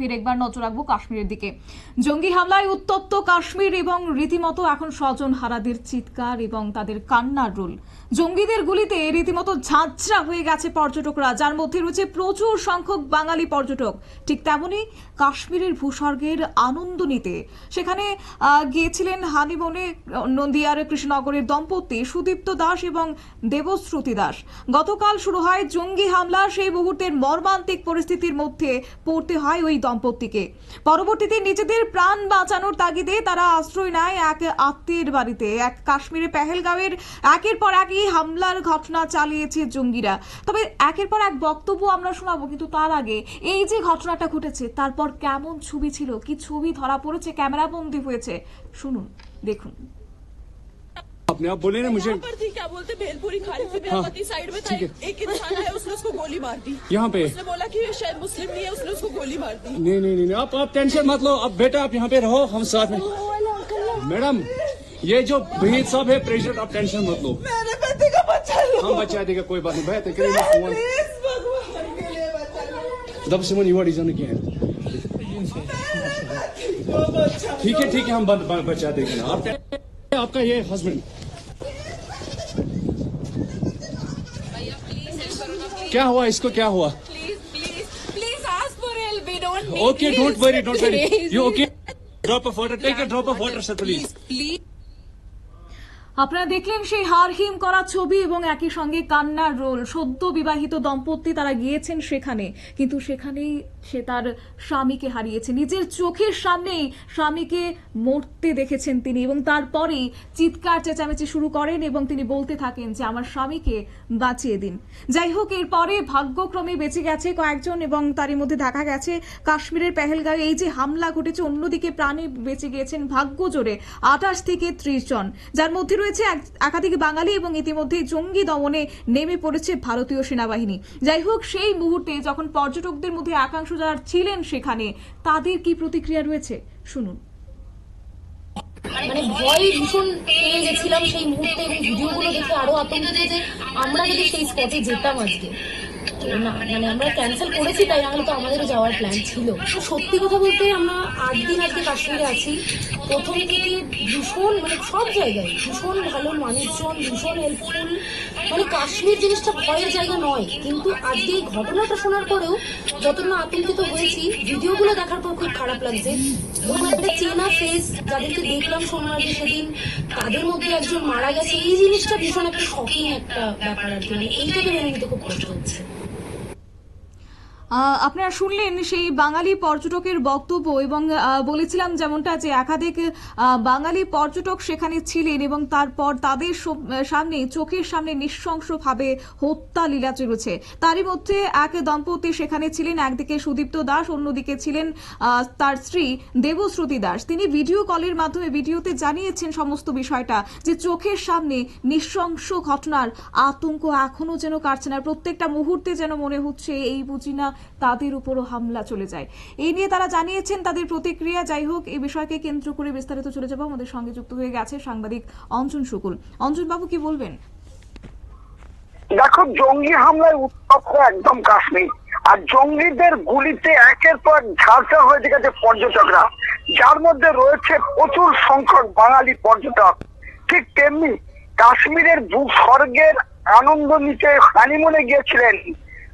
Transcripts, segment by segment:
ফের একবার নজর রাখব কাশ্মীরের দিকে। জঙ্গি হামলায় উত্তপ্ত কাশ্মীর এবং রীতিমতো এখন স্বজন হারাদের চিৎকার এবং তাদের কান্নার রোল। জঙ্গিদের গুলিতে রীতিমতো ঝাঁঝরা হয়ে গেছে পর্যটকরা, যার মধ্যে রয়েছে প্রচুর সংখ্যক বাঙালি পর্যটক। ঠিক তেমনই কাশ্মীরের ভূস্বর্গের আনন্দ নিতে। সেখানে গিয়েছিলেন হানিমনে নদিয়ার কৃষ্ণনগরের দম্পতি সুদীপ্ত দাস এবং দেবশ্রুতি দাস। গতকাল শুরু হয় জঙ্গি হামলা। সেই মুহূর্তের মর্মান্তিক পরিস্থিতির মধ্যে পড়তে হয় ওই দম্পতিকে পরবর্তীতে নিজেদের প্রাণ বাঁচানোর তাগিদে তারা আশ্রয় নেয় এক আত্মীয়ের বাড়িতে। এক কাশ্মীরে পেহেলগাঁওয়ের একের পর একই হামলার ঘটনা চালিয়েছে জঙ্গিরা। তবে একের পর এক বক্তব্য আমরা শোনাবো, কিন্তু তার আগে এই যে ঘটনাটা ঘটেছে, তারপর কেমন ছবি ছিল, কি ছবি ধরা পড়েছে, ক্যামেরাবন্দি হয়েছে, শুনুন, দেখুন। आपने आप बोले ना मुझे। यहाँ पर थी क्या बोलते भेलपुरी खाली थी मेरा हाँ, पति साइड में था एक इंसान है उसने उसको गोली मार दी। यहाँ पे। उसने बोला कि शायद मुस्लिम नहीं है उसने उसको गोली मार दी। नहीं नहीं नहीं आप आप टेंशन मत लो। अब बेटा आप यहाँ पे रहो हम साथ में। मैडम ये जो भहीद साहब है प्रेसिडेंट आप टेंशन मत लो। मेरे पति का बच्चा लो हम बचा देगा कोई बात नहीं। भैया तो करिए फ़ोन बचा दब सिमन युवा डिज़ाइन किया है। ठीक है ठीक है हम बच- बच- बचा देंगे आप आपका ये हस्बैंड क्या हुआ? इसको क्या हुआ? Okay don't worry don't worry you okay drop of water take a drop of water sir please please আপনারা দেখলেন সেই হারহিম করা ছবি এবং একই সঙ্গে কান্নার রোল। সদ্য বিবাহিত দম্পতি তারা গিয়েছেন সেখানে, কিন্তু সেখানেই সে তার স্বামীকে হারিয়েছে। নিজের চোখের সামনেই স্বামীকে মরতে দেখেছেন তিনি এবং তারপরেই চিৎকার চেঁচামেচি শুরু করেন এবং তিনি বলতে থাকেন যে, আমার স্বামীকে বাঁচিয়ে দিন। যাই হোক, এরপরে ভাগ্যক্রমে বেঁচে গেছে কয়েকজন এবং তারই মধ্যে দেখা গেছে কাশ্মীরের পেহেলগাঁয়ে এই যে হামলা ঘটেছে, অন্যদিকে প্রাণে বেঁচে গিয়েছেন ভাগ্য জোরে আঠাশ থেকে ত্রিশ জন। যার মধ্যে রয়েছে এক- একাধিক বাঙালি এবং ইতিমধ্যে জঙ্গি দমনে নেমে পড়েছে ভারতীয় সেনাবাহিনী। যাই হোক সেই মুহূর্তে যখন পর্যটকদের মধ্যে একাংশ যারা ছিলেন সেখানে তাদের কি প্রতিক্রিয়া রয়েছে? শুনুন। মানে ভয় ভীষণ পেয়ে গেছিলাম সেই মুহূর্তে এবং ভিডিওগুলো দেখে আরও আতঙ্কিত যে আমরা যদি সেই স্পটে যেতাম আজকে। না মানে আমরা ক্যান্সেল করেছি তাই নাহলে তো আমাদেরও যাওয়ার প্ল্যান ছিল। সত্যি কথা বলতে আমরা আট দিন আজকে কাশ্মীরে আছি। প্রথম থেকে ভীষণ মানে সব জায়গায় ভীষণ ভালো মানুষজন, ভীষণ হেল্পফুল মানে কাশ্মীর জিনিসটা ভয়ের জায়গা নয়, কিন্তু আজকে এই ঘটনাটা শোনার পরেও যতটা না আতঙ্কিত হয়েছি, ভিডিওগুলো দেখার পর খুব খারাপ লাগছে। এবং একটা চেনা ফেস যাদেরকে দেখলাম সোমবারে সেদিন, তাদের মধ্যে একজন মারা গেছে। এই জিনিসটা ভীষণ একটা শকিং একটা ব্যাপার আর কি। মানে এইটাকে মেনে নিতে খুব কষ্ট হচ্ছে। আপনারা শুনলেন সেই বাঙালি পর্যটকের বক্তব্য এবং বলেছিলাম যেমনটা যে একাধিক বাঙালি পর্যটক সেখানে ছিলেন এবং তারপর তাদের সামনে, চোখের সামনে নৃশংসভাবে হত্যা লীলা চলেছে। তারই মধ্যে এক দম্পতি সেখানে ছিলেন, একদিকে সুদীপ্ত দাস, অন্যদিকে ছিলেন তার স্ত্রী দেবশ্রুতি দাস। তিনি ভিডিও কলের মাধ্যমে ভিডিওতে জানিয়েছেন সমস্ত বিষয়টা যে চোখের সামনে নৃশংস ঘটনার আতঙ্ক এখনও যেন কাটছে না। প্রত্যেকটা মুহূর্তে যেন মনে হচ্ছে এই বুঝি না তাদের উপরও হামলা চলে যায়। এই নিয়ে তারা জানিয়েছেন তাদের প্রতিক্রিয়া। যাই হোক এই বিষয়কে কেন্দ্র করে বিস্তারিত চলে যাব। আমাদের সঙ্গে যুক্ত হয়ে গেছে সাংবাদিক অঞ্জন শুকুল। অঞ্জন বাবু কি বলবেন? দেখো, জঙ্গি হামলায় উত্তপ্ত একদম কাশ্মীর। আর জঙ্গিদের গুলিতে একের পর ঝাঁসা হয়ে গেছে পর্যটকরা। যার মধ্যে রয়েছে প্রচুর সংখ্যক বাঙালি পর্যটক। ঠিক তেমনি কাশ্মীরের ভূস্বর্গের আনন্দ নিতে হানিমুনে গিয়েছিলেন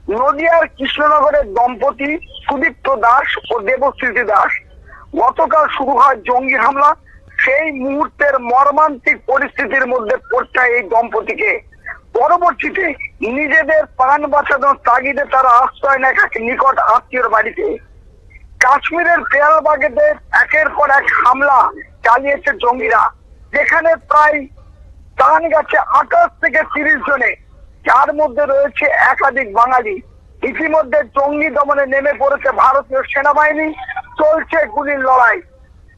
নদিয়ার কৃষ্ণনগরের দম্পতি সুদীপ্ত দাস ও দেবশ্রীতি দাস। গতকাল শুরু হয় জঙ্গি হামলা। সেই মুহূর্তের মর্মান্তিক পরিস্থিতির মধ্যে পড়তে এই দম্পতিকে। পরবর্তীতে নিজেদের প্রাণ বাঁচানোর তাগিদে তারা আশ্রয় নেয় নিকট আত্মীয়র বাড়িতে। কাশ্মীরের পেয়ালবাগেদের একের পর এক হামলা চালিয়েছে জঙ্গিরা, যেখানে প্রায় প্রাণ গেছে আঠাশ থেকে তিরিশ জনে যার মধ্যে রয়েছে একাধিক বাঙালি। ইতিমধ্যে জঙ্গি দমনে নেমে পড়েছে ভারতীয় সেনাবাহিনী, চলছে গুলির লড়াই।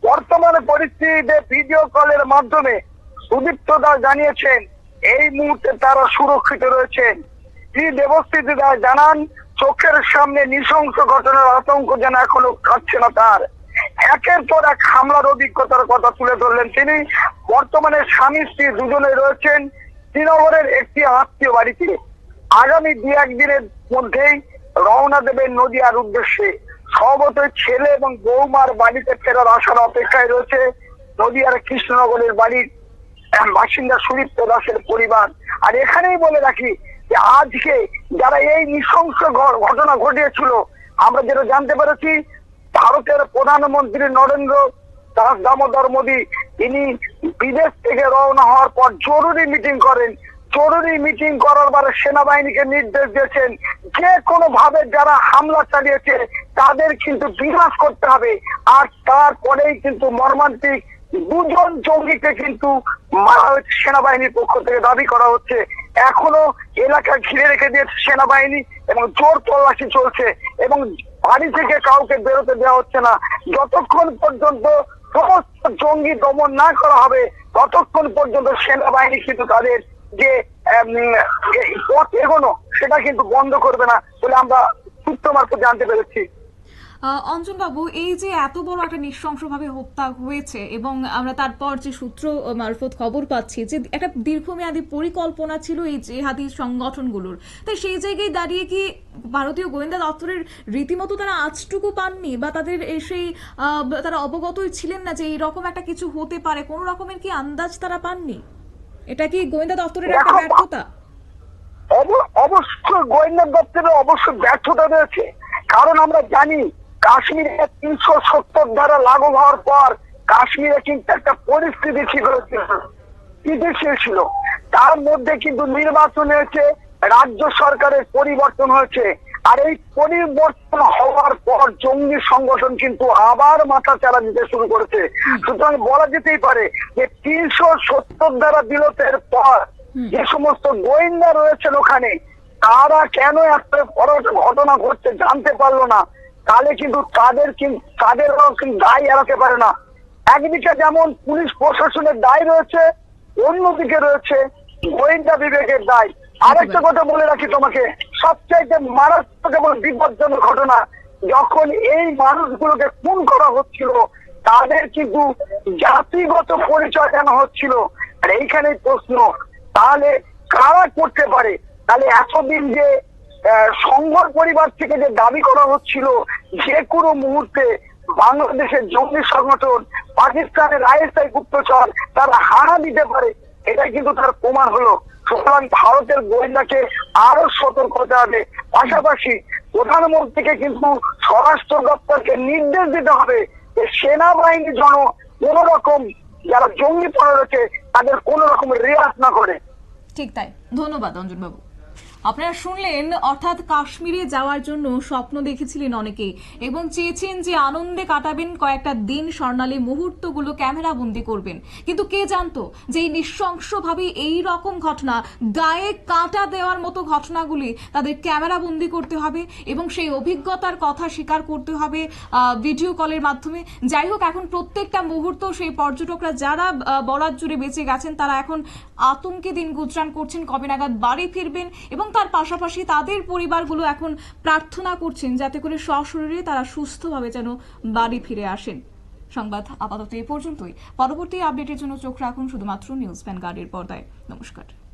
বর্তমানে পরিস্থিতিতে ভিডিও কলের মাধ্যমে সুদীপ্ত দাস জানিয়েছেন, এই মুহূর্তে তারা সুরক্ষিত রয়েছেন। শ্রী দেবস্থিতি দাস জানান, চোখের সামনে নৃশংস ঘটনার আতঙ্ক যেন এখনও কাটছে না তার। একের পর এক হামলার অভিজ্ঞতার কথা তুলে ধরলেন তিনি। বর্তমানে স্বামী স্ত্রী দুজনে রয়েছেন। শ্রীনগরের একটি আত্মীয় বাড়িতে আগামী দু একদিনের মধ্যেই রওনা দেবেন নদিয়ার উদ্দেশ্যে। স্বভাবতই ছেলে এবং বৌমার বাড়িতে ফেরার আসার অপেক্ষায় রয়েছে নদীয়ার কৃষ্ণনগরের বাড়ির বাসিন্দা সুদীপ্ত দাসের পরিবার। আর এখানেই বলে রাখি যে আজকে যারা এই নৃশংস ঘটনা ঘটিয়েছিল, আমরা যেটা জানতে পেরেছি, ভারতের প্রধানমন্ত্রী নরেন্দ্র দাস দামোদর মোদী, তিনি বিদেশ থেকে রওনা হওয়ার পর জরুরি মিটিং করেন। জরুরি মিটিং করার পরে সেনাবাহিনীকে নির্দেশ দিয়েছেন, যে কোনো ভাবে যারা হামলা চালিয়েছে, তাদের কিন্তু বিনাশ করতে হবে। আর তারপরেই কিন্তু মর্মান্তিক দুজন জঙ্গিকে কিন্তু মারা হয়েছে সেনাবাহিনীর পক্ষ থেকে দাবি করা হচ্ছে। এখনও এলাকা ঘিরে রেখে দিয়েছে সেনাবাহিনী এবং জোর তল্লাশি চলছে এবং বাড়ি থেকে কাউকে বেরোতে দেওয়া হচ্ছে না। যতক্ষণ পর্যন্ত সমস্ত জঙ্গি দমন না করা হবে, ততক্ষণ পর্যন্ত সেনাবাহিনী কিন্তু তাদের যে পথ এগোনো, সেটা কিন্তু বন্ধ করবে না বলে আমরা সূত্র মারফত জানতে পেরেছি। অঞ্জনবাবু এই যে এত বড় একটা নৃশংসভাবে হত্যা হয়েছে এবং আমরা তারপর যে সূত্র মারফত খবর পাচ্ছি যে একটা দীর্ঘমেয়াদী পরিকল্পনা ছিল এই জেহাদি সংগঠনগুলোর। তাই সেই জায়গায় দাঁড়িয়ে কি ভারতীয় গোয়েন্দা দপ্তরের রীতিমতো তারা আজটুকু পাননি বা তাদের সেই তারা অবগতই ছিলেন না যে এইরকম একটা কিছু হতে পারে? কোনো রকমের কি আন্দাজ তারা পাননি? এটা কি গোয়েন্দা দপ্তরের একটা ব্যর্থতা? অবশ্য অবশ্যই গোয়েন্দা দপ্তরে অবশ্যই ব্যর্থতা রয়েছে। কারণ আমরা জানি কাশ্মীরে তিনশো সত্তর ধারা লাগু হওয়ার পর কাশ্মীরে কিন্তু একটা পরিস্থিতি ছিল স্থিতিশীল ছিল তার মধ্যে কিন্তু নির্বাচন হয়েছে রাজ্য সরকারের পরিবর্তন হয়েছে। আর এই পরিবর্তন হওয়ার পর জঙ্গি সংগঠন কিন্তু আবার মাথা চালা দিতে শুরু করেছে। সুতরাং বলা যেতেই পারে যে তিনশো সত্তর দ্বারা বিলোপের পর যে সমস্ত গোয়েন্দা রয়েছেন ওখানে, তারা কেন একটা বড় ঘটনা ঘটছে জানতে পারল না। তাহলে কিন্তু তাদের কিন্তু তাদের কিন্তু দায় এড়াতে পারে না। একদিকে যেমন পুলিশ প্রশাসনের দায় রয়েছে, অন্যদিকে রয়েছে গোয়েন্দা বিভাগের দায়। আরেকটা কথা বলে রাখি তোমাকে, সবচাইতে মারাত্মক এবং বিপজ্জনক ঘটনা, যখন এই মানুষগুলোকে খুন করা হচ্ছিল, তাদের কিন্তু জাতিগত পরিচয় কেন হচ্ছিল। আর এইখানে প্রশ্ন, তাহলে কারা করতে পারে? তাহলে এতদিন যে সংঘর পরিবার থেকে যে দাবি করা হচ্ছিল, যে কোনো মুহূর্তে বাংলাদেশের জঙ্গি সংগঠন পাকিস্তানের আইএসআই গুপ্তচর তারা হারা দিতে পারে এটা কিন্তু তার প্রমাণ হলো। সুতরাং ভারতের গোয়েন্দাকে আরও সতর্ক হতে হবে। পাশাপাশি প্রধানমন্ত্রীকে কিন্তু স্বরাষ্ট্র দপ্তরকে নির্দেশ দিতে হবে যে সেনাবাহিনী যেন কোন রকম যারা জঙ্গি পড়ে রয়েছে, তাদের কোন রকম রেয়াজ না করে। ঠিক তাই। ধন্যবাদ অঞ্জনবাবু আপনারা শুনলেন, অর্থাৎ কাশ্মীরে যাওয়ার জন্য স্বপ্ন দেখেছিলেন অনেকেই এবং চেয়েছেন যে আনন্দে কাটাবেন কয়েকটা দিন স্বর্ণালী মুহূর্তগুলো ক্যামেরা বন্দি করবেন। কিন্তু কে জানতো যে এই নৃশংসভাবে এই রকম ঘটনা, গায়ে কাঁটা দেওয়ার মতো ঘটনাগুলি তাদের ক্যামেরা বন্দি করতে হবে এবং সেই অভিজ্ঞতার কথা স্বীকার করতে হবে ভিডিও কলের মাধ্যমে। যাই হোক, এখন প্রত্যেকটা মুহূর্ত সেই পর্যটকরা যারা বরাত জুড়ে বেঁচে গেছেন, তারা এখন আতঙ্কে দিন গুজরান করছেন, কবে নাগাদ বাড়ি ফিরবেন এবং তার পাশাপাশি তাদের পরিবারগুলো এখন প্রার্থনা করছেন যাতে করে সশরীরে তারা সুস্থভাবে যেন বাড়ি ফিরে আসেন। সংবাদ আপাতত এ পর্যন্তই। পরবর্তী আপডেটের জন্য চোখ রাখুন শুধুমাত্র নিউজ ভ্যানগার্ডের পর্দায়। নমস্কার।